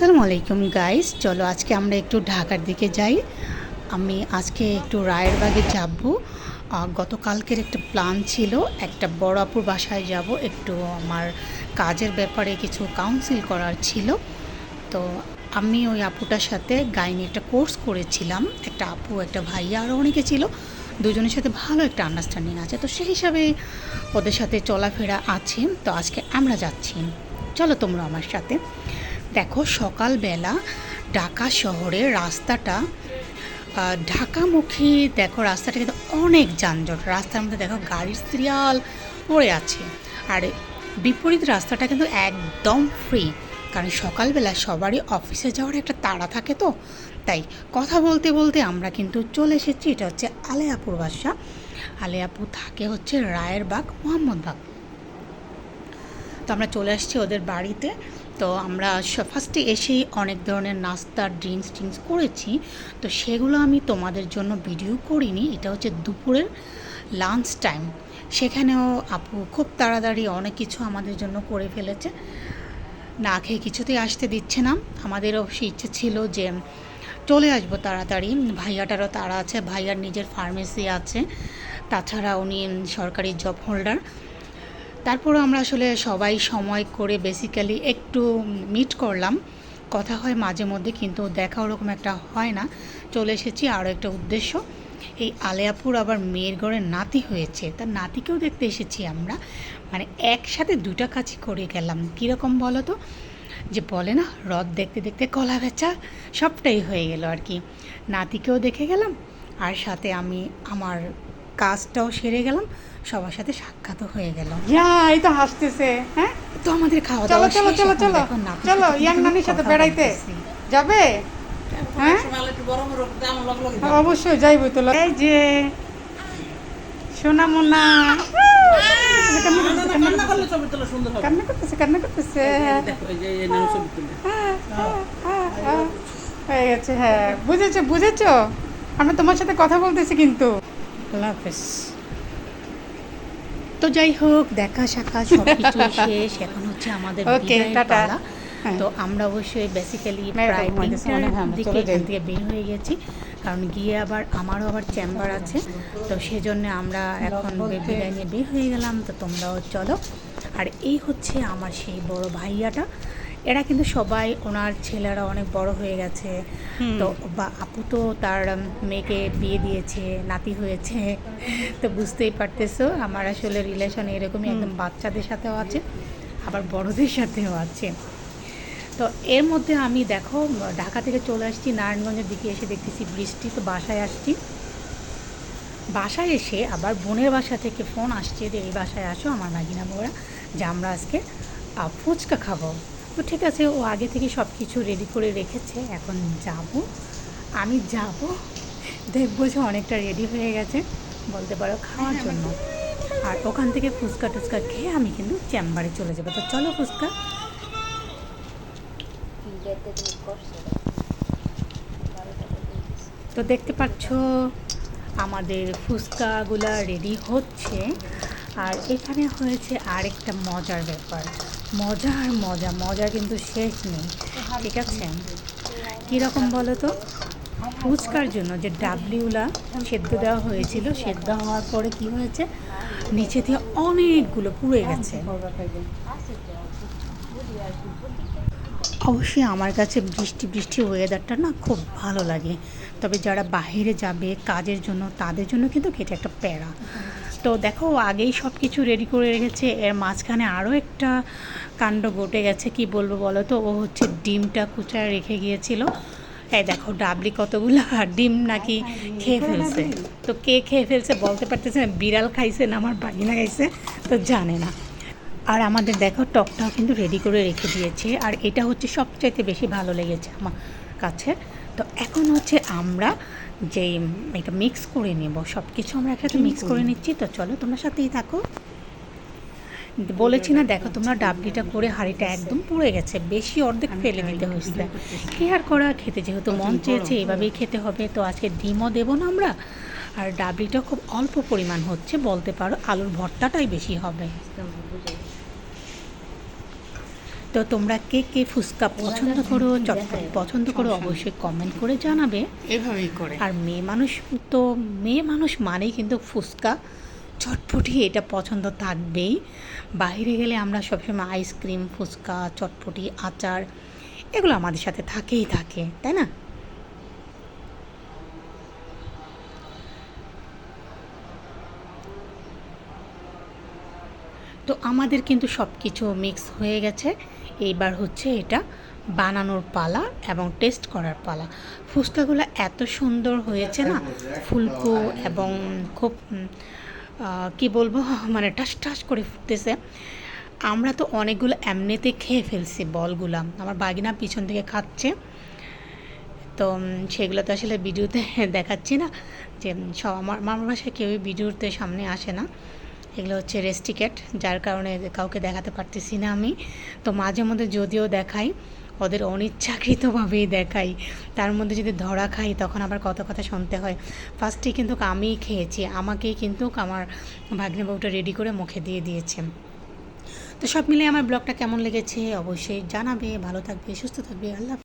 আসসালামু আলাইকুম গাইস চলো আজকে আমরা একটু ঢাকার দিকে যাই। আমি আজকে একটু রায়েরবাগে যাব। গতকালকের একটা প্ল্যান ছিল, একটা বড় আপুর বাসায় যাব, একটু আমার কাজের ব্যাপারে কিছু কাউন্সিল করার ছিল। তো আমি ওই আপুটার সাথে গাইনি, একটা কোর্স করেছিলাম, একটা আপু, একটা ভাইয়া আরও অনেকে ছিল, দুজনের সাথে ভালো একটা আন্ডারস্ট্যান্ডিং আছে। তো সেই হিসাবে ওদের সাথে চলাফেরা আছে। তো আজকে আমরা যাচ্ছি। চলো তোমরা আমার সাথে। দেখো, সকালবেলা ঢাকা শহরের রাস্তাটা ঢাকামুখী, দেখো রাস্তাটা কিন্তু অনেক যানজট। রাস্তার মধ্যে দেখো গাড়ির সিরিয়াল পড়ে আছে। আর বিপরীত রাস্তাটা কিন্তু একদম ফ্রি কারণ সকালবেলা সবারই অফিসে যাওয়ার একটা তাড়া থাকে তো। তাই কথা বলতে বলতে আমরা কিন্তু চলে এসেছি, এটা হচ্ছে আলেয়াপুর বাসা আলেয়াপুর থাকে হচ্ছে রায়েরবাগ, মোহাম্মদবাগ। তো আমরা চলে আসছি ওদের বাড়িতে। তো আমরা ফার্স্টে এসেই অনেক ধরনের নাস্তা ড্রিঙ্কস টিঙ্কস করেছি। তো সেগুলো আমি তোমাদের জন্য ভিডিও করিনি। এটা হচ্ছে দুপুরের লাঞ্চ টাইম সেখানেও আপু খুব তাড়াতাড়ি অনেক কিছু আমাদের জন্য করে ফেলেছে। না খেয়ে কিছুতেই আসতে দিচ্ছে না। আমাদেরও সে ইচ্ছে ছিল যে চলে আসব তাড়াতাড়ি। ভাইয়াটারও তাড়া আছে। ভাইয়ার নিজের ফার্মেসি আছে। তাছাড়া উনি সরকারি জব হোল্ডার তারপরও আমরা আসলে সবাই সময় করে বেসিক্যালি একটু মিট করলাম। কথা হয় মাঝে মধ্যে কিন্তু দেখা ওরকম একটা হয় না। চলে এসেছি আরও একটা উদ্দেশ্য। এই আলেয়াপুর আবার মেয়ের ঘরে নাতি হয়েছে। তার নাতিকেও দেখতে এসেছি আমরা। মানে একসাথে দুটা কাজই করে গেলাম। কীরকম বলো তো? যে বলে না হ্রদ দেখতে দেখতে কলা বেচা সবটাই হয়ে গেল আর কি। নাতিকেও দেখে গেলাম। আর সাথে আমি, আমার কাজটাও সেরে গেলাম। সবার সাথে সাক্ষাৎও হয়ে গেল। ইয়া এই তো হাসতেছে হ্যাঁ? তো আমাদের খাওয়া চলো চলো চলো চলো চলো ইয়াং নানির সাথে বেড়াইতে। যাবে? হ্যাঁ? হ্যাঁ, অবশ্যই যাইবো তো এই যে সোনা মোনা কান্না করতেছে কান্না করতেছে। হ্যাঁ, হ্যাঁ, হ্যাঁ। হয়ে গেছে হ্যাঁ। বুঝেছ বুঝেছ? আমরা তোমার সাথে কথা বলতেছি কিন্তু। আল্লাহ হাফেজ। তো যাই হোক দেখা সাক্ষাৎ সব কিছু শেষ। এখন হচ্ছে আমাদের। পালা। হ্যাঁ। তো আমরা অবশ্যই বেসিক্যালি প্রায় দিকে এখান থেকে বের হয়ে গেছি। কারণ গিয়ে আবার আমারও আবার চেম্বার আছে। তো সেজন্য আমরা এখন বিদায় নিয়ে বের হয়ে গেলাম। তো তোমরাও চলো। আর এই হচ্ছে আমার সেই বড় ভাইয়াটা। এরা কিন্তু সবাই ওনার ছেলেরা অনেক বড় হয়ে গেছে। তো বা আপু তো তার মেয়েকে বিয়ে দিয়েছে নাতি হয়েছে তো বুঝতেই পারতেছো। আমার আসলে রিলেশন এরকমই একদম বাচ্চাদের সাথেও আছে আবার বড়দের সাথেও আছে। তো এর মধ্যে আমি দেখো ঢাকা থেকে চলে আসছি নারায়ণগঞ্জের দিকে এসে দেখতেছি বৃষ্টি তো বাসায় আসছি। বাসায় এসে আবার বোনের বাসা থেকে ফোন আসছে যে এই বাসায় আসো আমার মাগিনা বউরা যে আমরা আজকে ফুচকা খাব। তো ঠিক আছে ও আগে থেকে সব কিছু রেডি করে রেখেছে এখন যাব। আমি যাব দেখব যে অনেকটা রেডি হয়ে গেছে বলতে পারো খাওয়ার জন্য। আর ওখান থেকে ফুচকা টুচকা খেয়ে আমি কিন্তু চেম্বারে চলে যাব। তো চলো ফুচকা। তো দেখতে পাচ্ছ আমাদের ফুচকাগুলা রেডি হচ্ছে। আর এখানে হয়েছে আরেকটা মজার ব্যাপার। মজা আর মজা মজা কিন্তু শেষ নেই, ঠিক আছে? কীরকম বলো তো? ফুচকার জন্য যে ডাবলিউলা সেদ্ধ দেওয়া হয়েছিল, সেদ্ধ হওয়ার পরে কি হয়েছে? নিচে দিয়ে অনেকগুলো পুড়ে গেছে। অবশ্যই আমার কাছে বৃষ্টি বৃষ্টি ওয়েদারটা না খুব ভালো লাগে। তবে যারা বাইরে যাবে কাজের জন্য, তাদের জন্য কিন্তু এটা একটা প্যারা। তো দেখো, আগেই সব কিছু রেডি করে রেখেছে। এর মাঝখানে আরও একটা কাণ্ড ঘটে গেছে, কি বলব বলো তো? ও হচ্ছে ডিমটা কুচায় রেখে গিয়েছিল। এই দেখো, ডাবলি কতগুলো ডিম নাকি খেয়ে ফেলছে। তো কে খেয়ে ফেলছে বলতে পারতেছে না, বিড়াল খাইছে না, আমার বাগিনা খাইছে, তো জানে না। আর আমাদের দেখো টকটাও কিন্তু রেডি করে রেখে দিয়েছে। আর এটা হচ্ছে সবচাইতে বেশি ভালো লেগেছে আমার কাছে। তো এখন হচ্ছে আমরা যে এটা মিক্স করে নেব। সব কিছু আমরা একসাথে মিক্স করে নিচ্ছি। তো চলো তোমরা সাথেই থাকো। বলেছি না দেখো তোমরা ডাবলিটা করে হাঁড়িটা একদম পুড়ে গেছে। বেশি অর্ধেক ফেলে দিতে হয়েছে। কি আর করা খেতে যেহেতু মন চেয়েছে এভাবেই খেতে হবে। তো আজকে ডিমও দেবো না আমরা। আর ডাবলিটা খুব অল্প পরিমাণ হচ্ছে বলতে পারো আলুর ভর্তাটাই বেশি হবে। তো তোমরা কে কে ফুচকা পছন্দ করো চটপট পছন্দ করো অবশ্যই কমেন্ট করে জানাবে। এভাবেই করে। আর মেয়ে মানুষ তো মেয়ে মানুষ মানেই কিন্তু ফুচকা। চটপটি এটা পছন্দ থাকবেই। বাইরে গেলে আমরা সবসময় আইসক্রিম ফুচকা চটপটি আচার এগুলো আমাদের সাথে থাকেই থাকে তাই না? তো আমাদের কিন্তু সব কিছু মিক্স হয়ে গেছে। এইবার হচ্ছে এটা বানানোর পালা এবং টেস্ট করার পালা। ফুচকাগুলো এত সুন্দর হয়েছে না, ফুলকো এবং খুব কি বলব মানে টাস টাস করে ফুটতেছে। আমরা তো অনেকগুলো এমনিতে খেয়ে ফেলছি বলগুলা। আমার বাগিনা পিছন থেকে খাচ্ছে। তো সেগুলো তো আসলে ভিডিওতে দেখাচ্ছি না। যে, সব আমার মামার বাসায় কেউই ভিডিওতে সামনে আসে না। এগুলো হচ্ছে রেস্টিকেট যার কারণে কাউকে দেখাতে পারতেছি না আমি। তো মাঝে মধ্যে যদিও দেখাই, ওদের অনিচ্ছাকৃতভাবেই দেখাই। তার মধ্যে যদি ধরা খাই, তখন আবার কত কথা শুনতে হয়। ফার্স্টে কিন্তু আমিই খেয়েছি, আমাকেই কিন্তু আমার ভাগ্নে বউটা রেডি করে মুখে দিয়ে দিয়েছে। তো সব মিলিয়ে আমার ব্লগটা কেমন লেগেছে অবশ্যই জানাবে। ভালো থাকবে, সুস্থ থাকবে। আল্লাহ।